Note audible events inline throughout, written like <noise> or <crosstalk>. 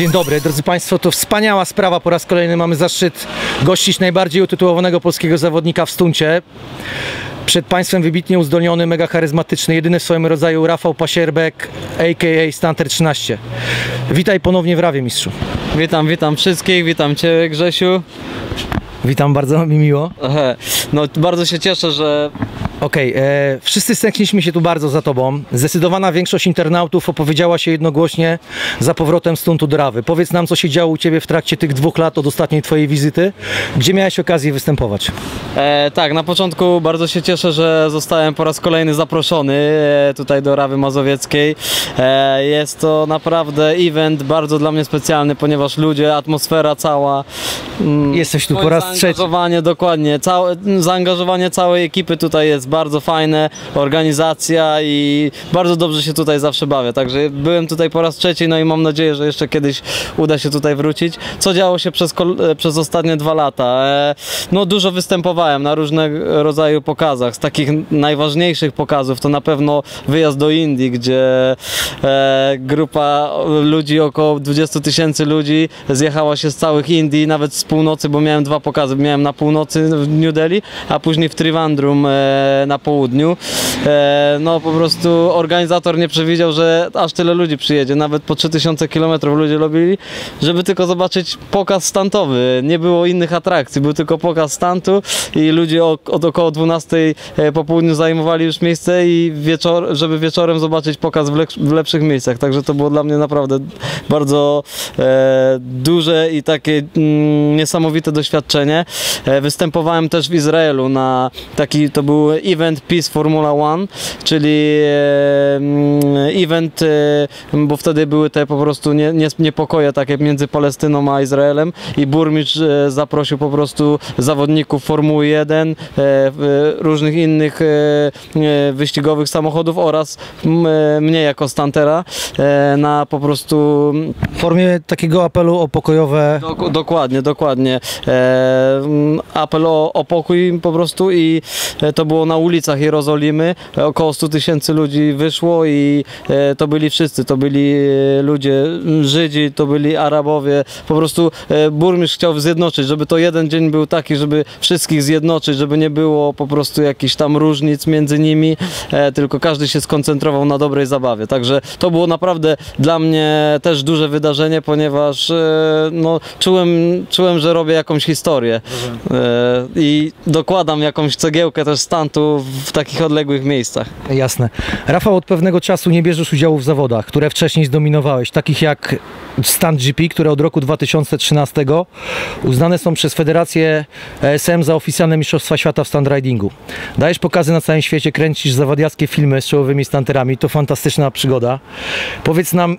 Dzień dobry, drodzy Państwo, to wspaniała sprawa. Po raz kolejny mamy zaszczyt gościć najbardziej utytułowanego polskiego zawodnika w stuncie. Przed Państwem wybitnie uzdolniony, mega charyzmatyczny, jedyny w swoim rodzaju Rafał Pasierbek, a.k.a. Stunter 13. Witaj ponownie w Rawie, mistrzu. Witam, witam wszystkich, witam Cię Grzesiu. Witam, bardzo mi miło. No bardzo się cieszę, że Okej, e, wszyscy stęskniliśmy się tu bardzo za Tobą. Zdecydowana większość internautów opowiedziała się jednogłośnie za powrotem stuntu do Rawy. Powiedz nam, co się działo u Ciebie w trakcie tych dwóch lat od ostatniej Twojej wizyty. Gdzie miałeś okazję występować? e, tak, na początku bardzo się cieszę, że zostałem po raz kolejny zaproszony e, tutaj do Rawy Mazowieckiej. E, jest to naprawdę event bardzo dla mnie specjalny, ponieważ ludzie, atmosfera cała. mm, Jesteś tu po moje raz trzeci. Zaangażowanie, dokładnie. Całe, zaangażowanie całej ekipy tutaj jest bardzo fajne, organizacja i bardzo dobrze się tutaj zawsze bawię. Także byłem tutaj po raz trzeci, no i mam nadzieję, że jeszcze kiedyś uda się tutaj wrócić. Co działo się przez, e, przez ostatnie dwa lata? E, no dużo występowałem na różnego rodzaju pokazach. Z takich najważniejszych pokazów to na pewno wyjazd do Indii, gdzie e, grupa ludzi, około 20 tysięcy ludzi zjechała się z całych Indii, nawet z północy, bo miałem dwa pokazy. Miałem na północy w New Delhi, a później w Trivandrum na południu. E, no po prostu organizator nie przewidział, że aż tyle ludzi przyjedzie. Nawet po 3000 km ludzie robili, żeby tylko zobaczyć pokaz stantowy. Nie było innych atrakcji, był tylko pokaz stantu i ludzie od około 12 po południu zajmowali już miejsce i wieczor, żeby wieczorem zobaczyć pokaz w, w lepszych miejscach. Także to było dla mnie naprawdę bardzo e, duże i takie mm, niesamowite doświadczenie. E, występowałem też w Izraelu na taki, to był event Peace Formula One, czyli e, event, e, bo wtedy były te po prostu nie, nie, niepokoje takie między Palestyną a Izraelem i burmistrz e, zaprosił po prostu zawodników Formuły 1, e, w- różnych innych wyścigowych samochodów oraz mnie jako stantera na po prostu W formie takiego apelu o pokojowe Dok- dokładnie, dokładnie. Apel o, o pokój po prostu i to było na ulicach Jerozolimy. Około 100 tysięcy ludzi wyszło i e, to byli wszyscy. To byli e, ludzie Żydzi, to byli Arabowie. Po prostu e, burmistrz chciał zjednoczyć, żeby to jeden dzień był taki, żeby wszystkich zjednoczyć, żeby nie było po prostu jakichś tam różnic między nimi, tylko każdy się skoncentrował na dobrej zabawie. Także to było naprawdę dla mnie też duże wydarzenie, ponieważ no, czułem, czułem, że robię jakąś historię i dokładam jakąś cegiełkę też w takich odległych miejscach. Jasne. Rafał, od pewnego czasu nie bierzesz udziału w zawodach, które wcześniej zdominowałeś, takich jak Stunt GP, które od roku 2013 uznane są przez Federację ESM za oficjalne Mistrzostwa Świata w stunt ridingu. Dajesz pokazy na całym świecie, kręcisz zawadiackie filmy z czołowymi stunterami, to fantastyczna przygoda. Powiedz nam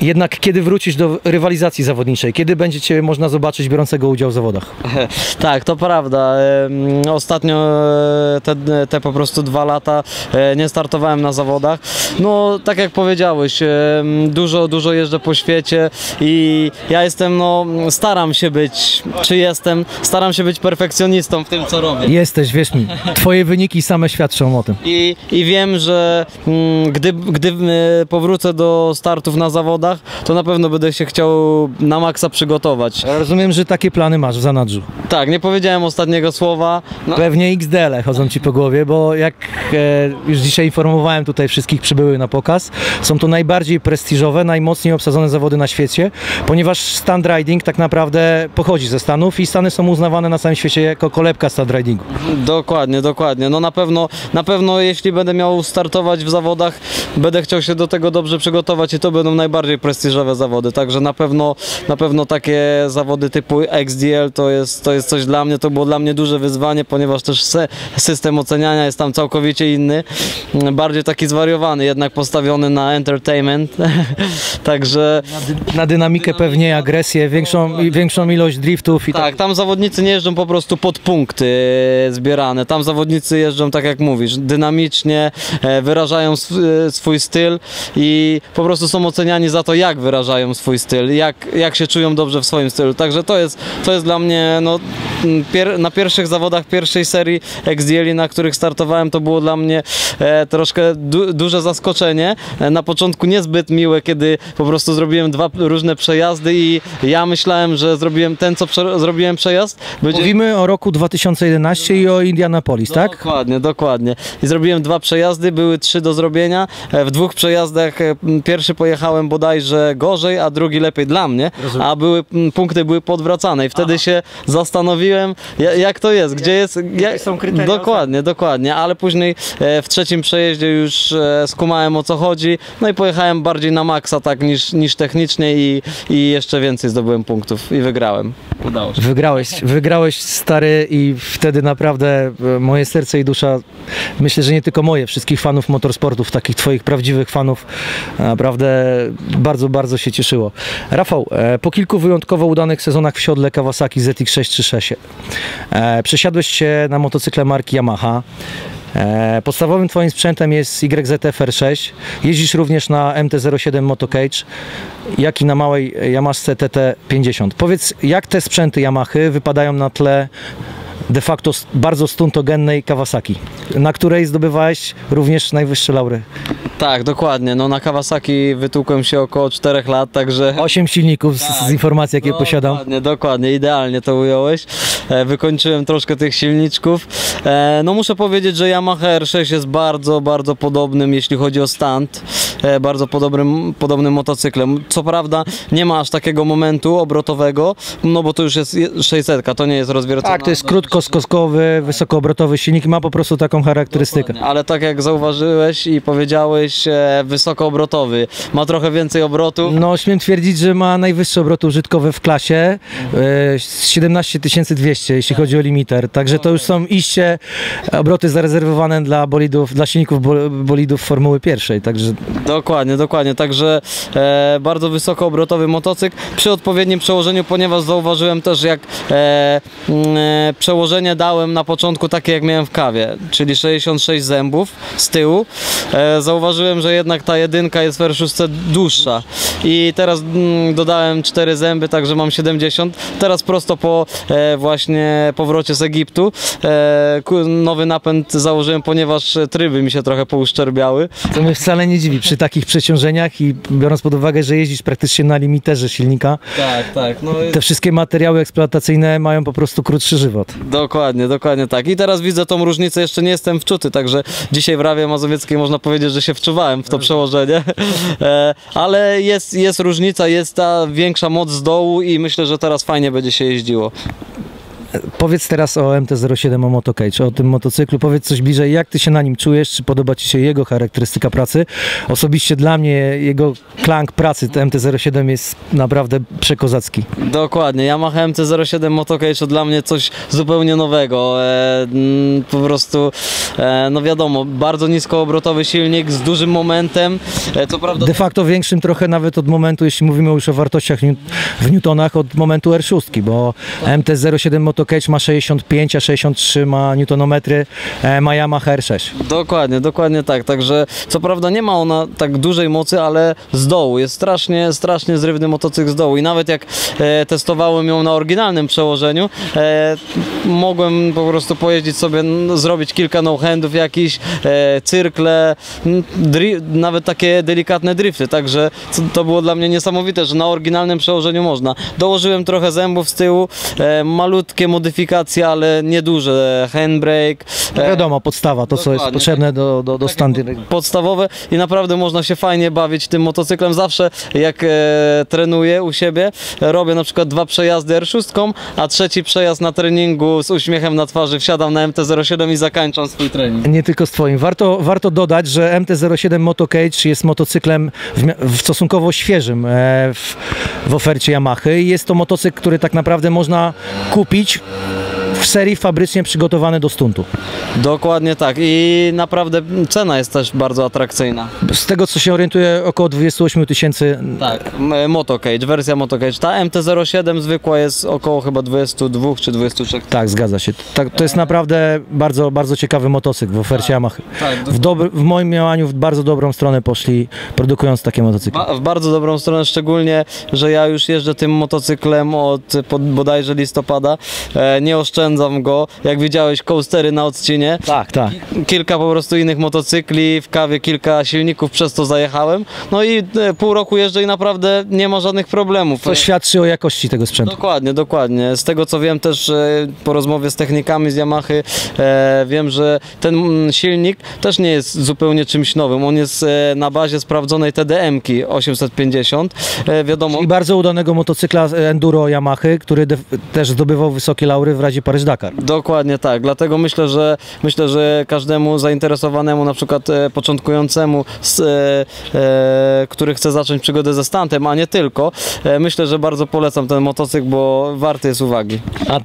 jednak, kiedy wrócisz do rywalizacji zawodniczej, kiedy będzie Cię można zobaczyć biorącego udział w zawodach? <laughs> Tak, to prawda. Ostatnio e, te, te po prostu dwa lata e, nie startowałem na zawodach. No, tak jak powiedziałeś, dużo, dużo jeżdżę po świecie i ja jestem, no, staram się być, czy jestem, staram się być perfekcjonistą w tym, co robię. Jesteś, wierz mi. Twoje wyniki same świadczą o tym. I, I wiem, że mm, gdy, gdy e, powrócę do startów na zawodach, to na pewno będę się chciał na maksa przygotować. Rozumiem, że takie plany masz w zanadrzu. Tak, nie powiedziałem ostatniego słowa. No, Pewnie XDL chodzą ci po głowie, bo jak e, już dzisiaj informowałem tutaj wszystkich przybyłych na pokaz, są to najbardziej prestiżowe, najmocniej obsadzone zawody na świecie, ponieważ stand riding tak naprawdę pochodzi ze Stanów i Stany są uznawane na całym świecie jako kolebka stand ridingu. Dokładnie, dokładnie. No na pewno, na pewno jeśli będę miał startować w zawodach, będę chciał się do tego dobrze przygotować i to będą najbardziej prestiżowe zawody. Także na pewno, na pewno takie zawody typu XDL to jest, to jest coś dla mnie, to było dla mnie duże wyzwanie, ponieważ też system oceniania jest tam całkowicie inny. Bardziej taki zwariowany, jednak postawiony na entertainment. <laughs> Także Na dynamikę pewnie, agresję, większą, i większą ilość driftów i tak. tak, tam zawodnicy nie jeżdżą po prostu pod punkty e, zbierane. Tam zawodnicy jeżdżą, tak jak mówisz, dynamicznie, e, wyrażają e, swój styl i po prostu są oceniani za to, to, jak wyrażają swój styl, jak, jak się czują dobrze w swoim stylu. Także to jest, to jest dla mnie no, m, pier, na pierwszych zawodach pierwszej serii XDL, na których startowałem, to było dla mnie e, troszkę du, duże zaskoczenie. E, na początku niezbyt miłe, kiedy po prostu zrobiłem dwa różne przejazdy i ja myślałem, że zrobiłem ten, co prze, zrobiłem przejazd. Będzie... Mówimy o roku 2011 i o Indianapolis, tak? Dokładnie, dokładnie. I zrobiłem dwa przejazdy, były trzy do zrobienia. E, W dwóch przejazdach e, pierwszy pojechałem bodajże gorzej, a drugi lepiej dla mnie, a były punkty były podwracane. I wtedy się zastanowiłem, ja- jak to jest, gdzie jest... Ja, są kryteria dokładnie, dokładnie, ale później e, w trzecim przejeździe już e, skumałem o co chodzi, no i pojechałem bardziej na maksa tak niż, niż technicznie i, i jeszcze więcej zdobyłem punktów i wygrałem. Udało się. Wygrałeś, wygrałeś stary i wtedy naprawdę e, moje serce i dusza, myślę, że nie tylko moje, wszystkich fanów motorsportów, takich twoich prawdziwych fanów, naprawdę bardzo, bardzo się cieszyło. Rafał, e, po kilku wyjątkowo udanych sezonach w siodle Kawasaki ZX636 e, przesiadłeś się na motocykle marki Yamaha. E, podstawowym twoim sprzętem jest YZF R6. Jeździsz również na MT-07 Motocage, jak i na małej Yamaha TT50. Powiedz, jak te sprzęty Yamahy wypadają na tle de facto bardzo stuntogennej Kawasaki, na której zdobywałeś również najwyższe laury. Tak, dokładnie. No na Kawasaki wytłukłem się około 4 lat, także... Osiem silników z, z informacji, jakie posiadam. Dokładnie, dokładnie, idealnie to ująłeś. E, wykończyłem troszkę tych silniczków. E, no muszę powiedzieć, że Yamaha R6 jest bardzo, bardzo podobnym, jeśli chodzi o stand, e, bardzo podobnym, podobnym motocyklem. Co prawda nie ma aż takiego momentu obrotowego, no bo to już jest je- 600, to nie jest rozwiercona. Tak, to jest krótkoskoskowy, wysokoobrotowy silnik ma po prostu taką charakterystykę. Ale tak jak zauważyłeś i powiedziałeś, e, wysokoobrotowy. Ma trochę więcej obrotu. No, śmiem twierdzić, że ma najwyższe obroty użytkowe w klasie, e, 17 200, jeśli chodzi o limiter. Także to już są iście obroty zarezerwowane dla bolidów, dla silników bo- bolidów Formuły pierwszej. Także Dokładnie, dokładnie. Także e, bardzo wysokoobrotowy motocykl przy odpowiednim przełożeniu, ponieważ zauważyłem też jak e, e, przełożenie dałem na początku takie jak miałem w kawie, czyli 66 zębów z tyłu. E, zauważyłem, że jednak ta jedynka jest w R6 dłuższa i teraz mm, dodałem 4 zęby, także mam 70. Teraz prosto po e, właśnie powrocie z Egiptu e, nowy napęd założyłem, ponieważ tryby mi się trochę pouszczerbiały. to mnie wcale nie dziwi przy takich przeciążeniach i biorąc pod uwagę, że jeździsz praktycznie na limiterze silnika, Tak, tak. No, te wszystkie materiały eksploatacyjne mają po prostu krótszy żywot. Dokładnie, dokładnie tak. I teraz widzę tą różnicę, jeszcze nie jestem wczuty, także dzisiaj w Rawie Mazowieckiej można powiedzieć, że się wczuwałem w to przełożenie, <laughs> e, ale jest, jest różnica, jest ta większa moc z dołu i myślę, że teraz fajnie będzie się jeździło. Powiedz teraz o MT-07, o Motocage, o tym motocyklu. Powiedz coś bliżej, jak ty się na nim czujesz, czy podoba ci się jego charakterystyka pracy. Osobiście dla mnie jego klank pracy to MT-07 jest naprawdę przekozacki. Dokładnie, Yamaha MC07 Motocage to dla mnie coś zupełnie nowego. E, mm, po prostu, e, no wiadomo, bardzo niskoobrotowy silnik z dużym momentem. E, co prawda De facto większym trochę nawet od momentu, jeśli mówimy już o wartościach w newtonach, od momentu R6, bo MT-07 Motocage ma 65, a 63 ma newtonometry, e, ma Yamaha R6. Dokładnie, dokładnie tak. Także co prawda nie ma ona tak dużej mocy, ale z dołu jest strasznie, strasznie zrywny motocykl z dołu. I nawet jak e, testowałem ją na oryginalnym przełożeniu, e, mogłem po prostu pojeździć sobie, zrobić kilka no-handów jakichś, e, cyrkle, nawet takie delikatne drifty. Także co- to było dla mnie niesamowite, że na oryginalnym przełożeniu można. Dołożyłem trochę zębów z tyłu, e, malutkie modyfikacje, ale nieduże. Handbrake. No e, wiadomo, podstawa, to co jest potrzebne do, do, do standy. podstawowe i naprawdę można się fajnie bawić tym motocyklem. Zawsze jak e, trenuję u siebie, robię na przykład dwa przejazdy R6, a trzeci przejazd na treningu z uśmiechem na twarzy wsiadam na MT-07 i zakończam swój trening. Nie tylko z twoim. Warto, warto dodać, że MT-07 Motocage jest motocyklem w, w stosunkowo świeżym e, w, w ofercie Yamahy. i Jest to motocykl, który tak naprawdę można kupić w serii fabrycznie przygotowane do stuntu. Dokładnie tak i naprawdę cena jest też bardzo atrakcyjna. Z tego co się orientuję, około 28 tysięcy. Tak, Motocage, wersja Motocage. Ta MT-07 zwykła jest około chyba 22 czy 23. Tak, zgadza się. Tak, to jest naprawdę bardzo, bardzo ciekawy motocykl w ofercie Yamaha. tak, w, dobry, w moim mniemaniu w bardzo dobrą stronę poszli, produkując takie motocykle. Ba- w bardzo dobrą stronę, szczególnie, że ja już jeżdżę tym motocyklem od pod bodajże listopada. E, nie oszczędzam go. Jak widziałeś, coastery na odcinie. Tak, tak. Kilka po prostu innych motocykli, w kawie kilka silników, przez to zajechałem. No i e, pół roku jeżdżę i naprawdę nie ma żadnych problemów. To świadczy o jakości tego sprzętu. Dokładnie, dokładnie. Z tego co wiem też e, po rozmowie z technikami z Yamahy, e, wiem, że ten mm, silnik też nie jest zupełnie czymś nowym. On jest na bazie sprawdzonej TDM-ki 850. E, wiadomo, I bardzo udanego motocykla Enduro Yamahy, który też zdobywał wysokie laury w Radzie Paryż-Dakar. Dokładnie tak, dlatego myślę, że myślę, że każdemu zainteresowanemu, na przykład e, początkującemu, s- e, e, który chce zacząć przygodę ze stantem, a nie tylko, e, myślę, że bardzo polecam ten motocykl, bo warty jest uwagi. A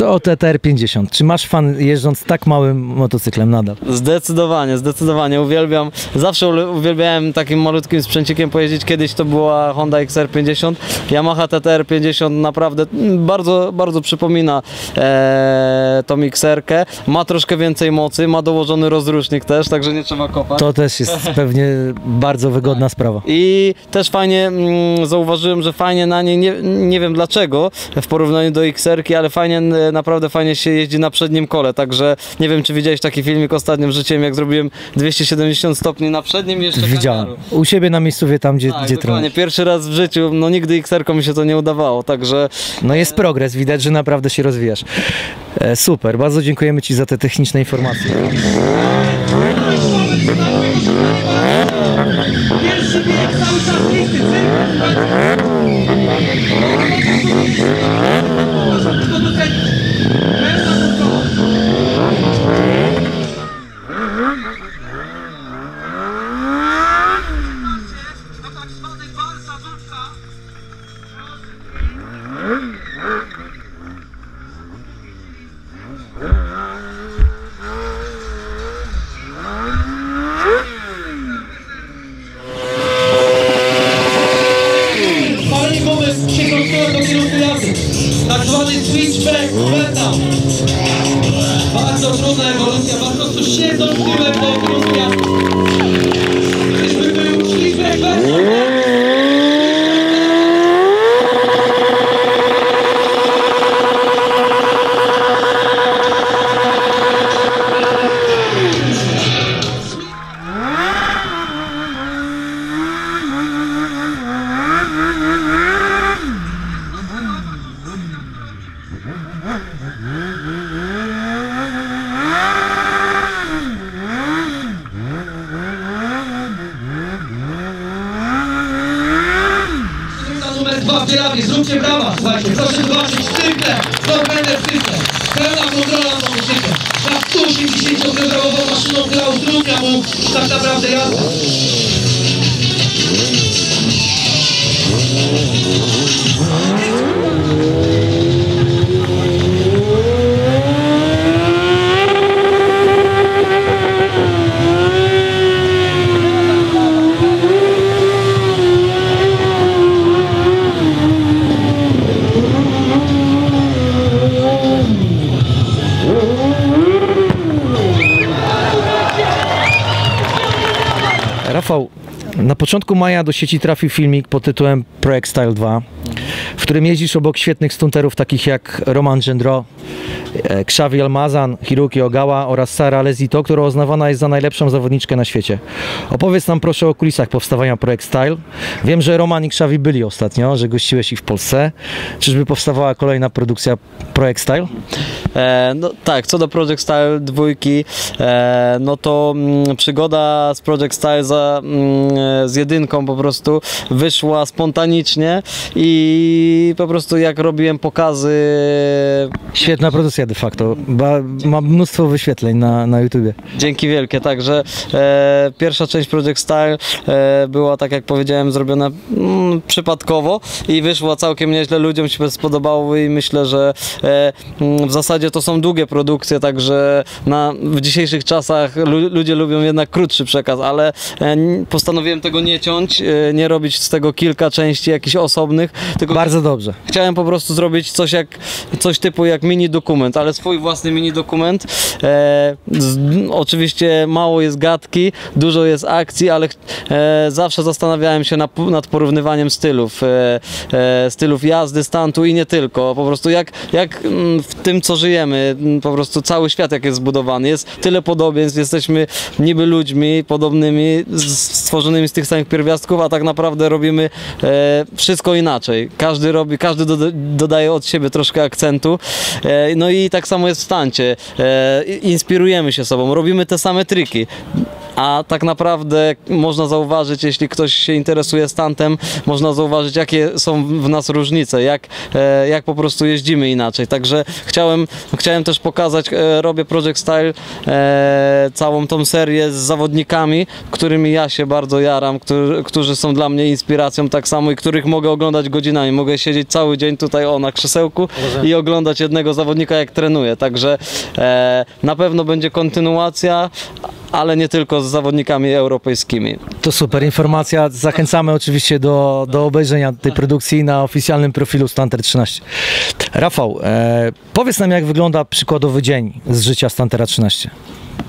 co o TTR50? Czy masz fan jeżdżąc tak małym motocyklem nadal? Zdecydowanie, zdecydowanie. Uwielbiam, zawsze uwielbiałem takim malutkim sprzęcikiem pojeździć. Kiedyś to była Honda XR50. Yamaha TTR50 naprawdę mm, bardzo, bardzo przypomina e, tą XR-kę. Ma troszkę więcej mocy, ma dołożony rozrusznik też, także nie trzeba kopać. To też jest <laughs> pewnie bardzo wygodna sprawa. I też fajnie mm, zauważyłem, że fajnie na niej, nie, nie wiem dlaczego w porównaniu do XR-ki, ale fajnie, e, naprawdę fajnie się jeździ na przednim kole, także nie wiem czy widziałeś taki filmik ostatnio wrzuciłem, jak zrobiłem 270 stopni na przednim i jeszcze Widziałem. U siebie na miejscowie, tam gdzie, Tak, gdzie dokładnie, pierwszy raz w życiu, no nigdy XR-ką mi się to nie udawało, także No jest progres, widać, że naprawdę się rozwijasz. E, super, bardzo dziękujemy Ci za te techniczne informacje. Pierwszy bieg cały czas listy, Fajny kierunku jazdy. Tak zwany switchback beta. Bardzo trudna ewolucja, po prostu siedząc tyłem do jazdy. Czyżby był switchback? W Bielawie, zróbcie brawa, słuchajcie, proszę zobaczyć typle, Norbender System, pełna kontrola nad motocyklem, nad 180 kg maszyną, która utrudnia mu tak naprawdę jazdę. Rafał, na początku maja do sieci trafił filmik pod tytułem Projekt Style 2, w którym jeździsz obok świetnych stunterów takich jak Roman Gendro, e, Xavi Almazan, Hiroki Ogawa oraz Sara Lezito, która uznawana jest za najlepszą zawodniczkę na świecie. Opowiedz nam proszę o kulisach powstawania Projekt Style. Wiem, że Roman i Xavi byli ostatnio, że gościłeś ich w Polsce. Czyżby powstawała kolejna produkcja Projekt Style? E, no, tak, co do Project Style dwójki, e, no to mm, przygoda z Project Style za, mm, e, z jedynką po prostu wyszła spontanicznie i po prostu jak robiłem pokazy Świetna produkcja. de facto. Ba, ma mnóstwo wyświetleń na, na YouTubie. Dzięki wielkie, także e, pierwsza część Project Style e, była, tak jak powiedziałem, zrobiona mm, przypadkowo i wyszła całkiem nieźle, ludziom się spodobało i myślę, że e, mm, w zasadzie to są długie produkcje, także na, w dzisiejszych czasach lu, ludzie lubią jednak krótszy przekaz, ale e, postanowiłem tego nie ciąć, e, nie robić z tego kilka części jakichś osobnych, tylko Bardzo dobrze. Chciałem po prostu zrobić coś jak coś typu jak mini dokument, ale swój własny mini dokument. E, z, oczywiście mało jest gadki, dużo jest akcji, ale e, zawsze zastanawiałem się na, nad porównywaniem stylów, e, e, stylów jazdy, stantu i nie tylko. Po prostu jak, jak mm, w tym co żyjemy, mm, po prostu cały świat jak jest zbudowany, jest tyle podobieństw, jesteśmy niby ludźmi podobnymi, stworzonymi z tych samych pierwiastków, a tak naprawdę robimy e, wszystko inaczej. Każdy robi, każdy doda- dodaje od siebie troszkę akcentu. E, no i tak samo jest w stancie. E, inspirujemy się sobą, robimy te same triki. A tak naprawdę można zauważyć, jeśli ktoś się interesuje stantem, można zauważyć, jakie są w nas różnice, jak, e, jak po prostu jeździmy inaczej. Także chciałem, chciałem też pokazać, e, robię Project Style, e, całą tą serię z zawodnikami, którymi ja się bardzo jaram, którzy, którzy są dla mnie inspiracją tak samo i których mogę oglądać godzinami. Mogę siedzieć cały dzień tutaj o na krzesełku i oglądać jednego zawodnika jak trenuje. Także na pewno będzie kontynuacja, ale nie tylko z zawodnikami europejskimi. To super informacja. Zachęcamy oczywiście do, do obejrzenia tej produkcji na oficjalnym profilu Stanter 13. Rafał, e, powiedz nam jak wygląda przykładowy dzień z życia Stantera 13.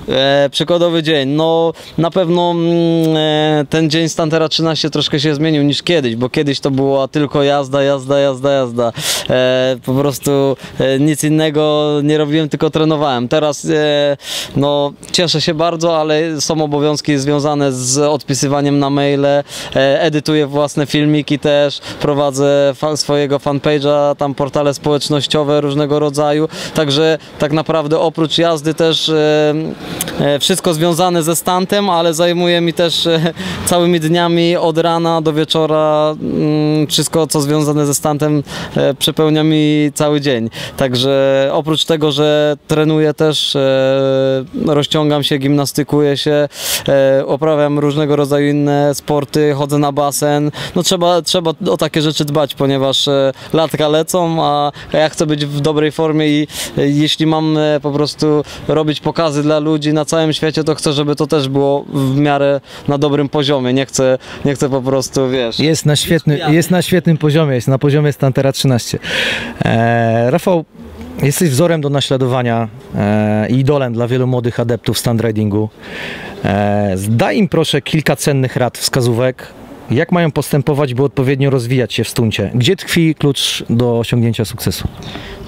E, przykładowy dzień. No na pewno mm, e, ten dzień Stantera 13 troszkę się zmienił niż kiedyś, bo kiedyś to była tylko jazda, jazda, jazda, jazda. E, po prostu e, nic innego nie robiłem, tylko trenowałem. Teraz e, no cieszę się bardzo, ale są obowiązki związane z odpisywaniem na maile, e, edytuję własne filmiki też, prowadzę fa- swojego fanpage'a, tam portale społecznościowe różnego rodzaju, także tak naprawdę oprócz jazdy też wszystko związane ze stantem, ale zajmuje mi też e, całymi dniami od rana do wieczora mm, wszystko co związane ze stantem e, przepełnia mi cały dzień. Także oprócz tego, że trenuję też, e, rozciągam się, gimnastykuję się, e, uprawiam różnego rodzaju inne sporty, chodzę na basen. No trzeba, trzeba o takie rzeczy dbać, ponieważ e, latka lecą, a ja chcę być w dobrej formie i e, jeśli mam e, po prostu robić pokazy dla ludzi na całym świecie, to chcę, żeby to też było w miarę na dobrym poziomie. Nie chcę, nie chcę po prostu, wiesz... Jest na, świetny, jest na świetnym poziomie, jest na poziomie Stantera 13. E, Rafał, jesteś wzorem do naśladowania e, i idolem dla wielu młodych adeptów stand ridingu. E, daj im proszę kilka cennych rad, wskazówek, jak mają postępować, by odpowiednio rozwijać się w stuncie. Gdzie tkwi klucz do osiągnięcia sukcesu?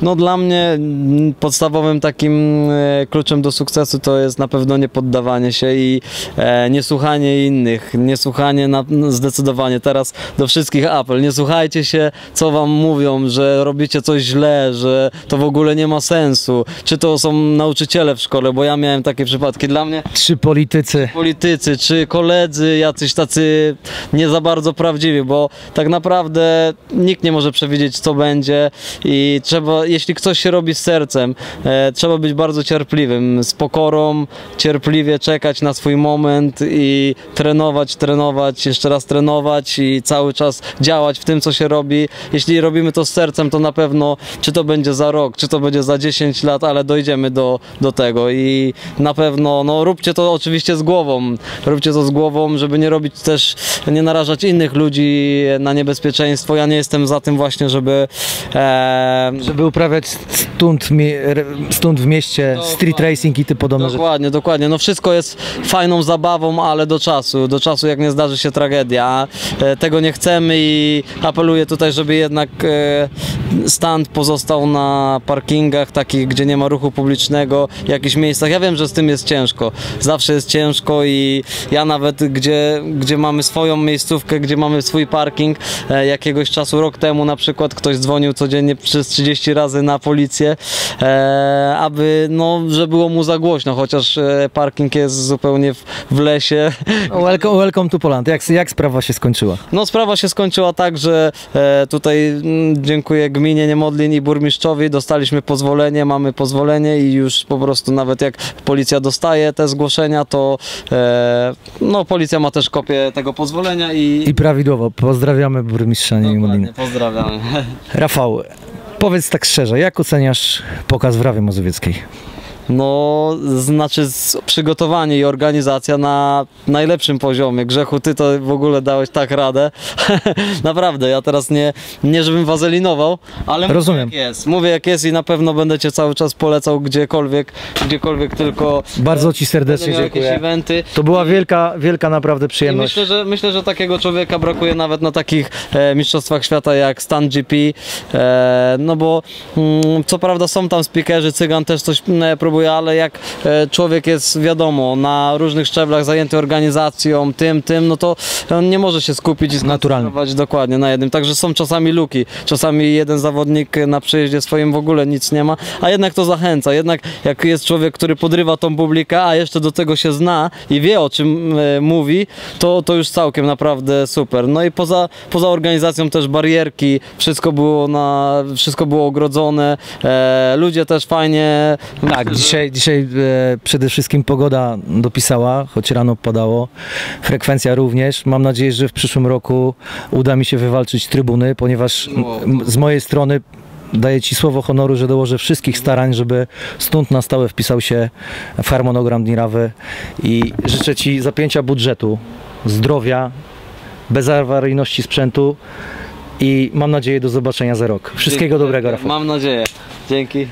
No dla mnie mm, podstawowym takim e, kluczem do sukcesu to jest na pewno nie poddawanie się i e, nie słuchanie innych, nie słuchanie na, zdecydowanie. Teraz do wszystkich apel, nie słuchajcie się co wam mówią, że robicie coś źle, że to w ogóle nie ma sensu. Czy to są nauczyciele w szkole, bo ja miałem takie przypadki. Dla mnie Czy politycy? politycy, czy koledzy jacyś tacy nie za bardzo prawdziwi, bo tak naprawdę nikt nie może przewidzieć co będzie i trzeba, jeśli ktoś się robi z sercem, e, trzeba być bardzo cierpliwym, z pokorą, cierpliwie czekać na swój moment i trenować, trenować, jeszcze raz trenować i cały czas działać w tym co się robi. Jeśli robimy to z sercem, to na pewno czy to będzie za rok, czy to będzie za 10 lat, ale dojdziemy do, do tego i na pewno, no róbcie to oczywiście z głową, róbcie to z głową, żeby nie robić też, nie narażać innych ludzi na niebezpieczeństwo. Ja nie jestem za tym właśnie, żeby e, Żeby uprawiać re- stunt w mieście, street racing i ty podobne rzeczy. Dokładnie, dokładnie. No wszystko jest fajną zabawą, ale do czasu. Do czasu jak nie zdarzy się tragedia. E, Tego nie chcemy i apeluję tutaj, żeby jednak e, stand pozostał na parkingach takich, gdzie nie ma ruchu publicznego, jakichś miejscach. Ja wiem, że z tym jest ciężko. Zawsze jest ciężko i ja nawet gdzie, gdzie mamy swoją miejscówkę, gdzie mamy swój parking, e, jakiegoś czasu, rok temu na przykład ktoś dzwonił codziennie przez 30 razy na policję, e, aby, no, że było mu za głośno, chociaż e, parking jest zupełnie w, lesie. Welcome, welcome to Poland. Jak, jak sprawa się skończyła? No sprawa się skończyła tak, że tutaj mm, dziękuję gminie Niemodlin i burmistrzowi, dostaliśmy pozwolenie, mamy pozwolenie i już po prostu nawet jak policja dostaje te zgłoszenia, to no policja ma też kopię tego pozwolenia i... I prawidłowo. Pozdrawiamy burmistrza Niemodliny. pozdrawiamy. Rafał, powiedz tak szczerze, jak oceniasz pokaz w Rawie Mazowieckiej? No, znaczy przygotowanie i organizacja na najlepszym poziomie. Grzechu, ty to w ogóle dałeś tak radę. <laughs> Naprawdę, ja teraz nie, nie żebym wazelinował, ale Rozumiem. mówię jak jest. Mówię jak jest i na pewno będę cię cały czas polecał gdziekolwiek, gdziekolwiek tylko Bardzo Ci będę serdecznie dziękuję. eventy. To była wielka, wielka naprawdę I przyjemność. myślę, że, myślę, że takiego człowieka brakuje nawet na takich e, mistrzostwach świata jak Stan GP, e, no bo mm, co prawda są tam speakerzy, Cygan też coś mm, próbuje, ale jak e, człowiek jest wiadomo na różnych szczeblach zajęty organizacją, tym, tym, no to on nie może się skupić i skoncentrować dokładnie na jednym, także są czasami luki, czasami jeden zawodnik na przyjeździe swoim w ogóle nic nie ma, a jednak to zachęca, jednak jak jest człowiek, który podrywa tą publikę, a jeszcze do tego się zna i wie o czym e, mówi, to, to już całkiem naprawdę super. No i poza, poza organizacją też barierki, wszystko było na, wszystko było ogrodzone, e, ludzie też fajnie. Tak, dzisiaj, dzisiaj e, przede wszystkim pogoda dopisała, choć rano padało. Frekwencja również. Mam nadzieję, że w przyszłym roku uda mi się wywalczyć trybuny, ponieważ z mojej strony daję Ci słowo honoru, że dołożę wszystkich starań, żeby stąd na stałe wpisał się w harmonogram Dni Rawy i życzę Ci zapięcia budżetu, zdrowia, bezawaryjności sprzętu i mam nadzieję do zobaczenia za rok. Wszystkiego Dzięki dobrego. Rafał. Mam nadzieję. Dzięki.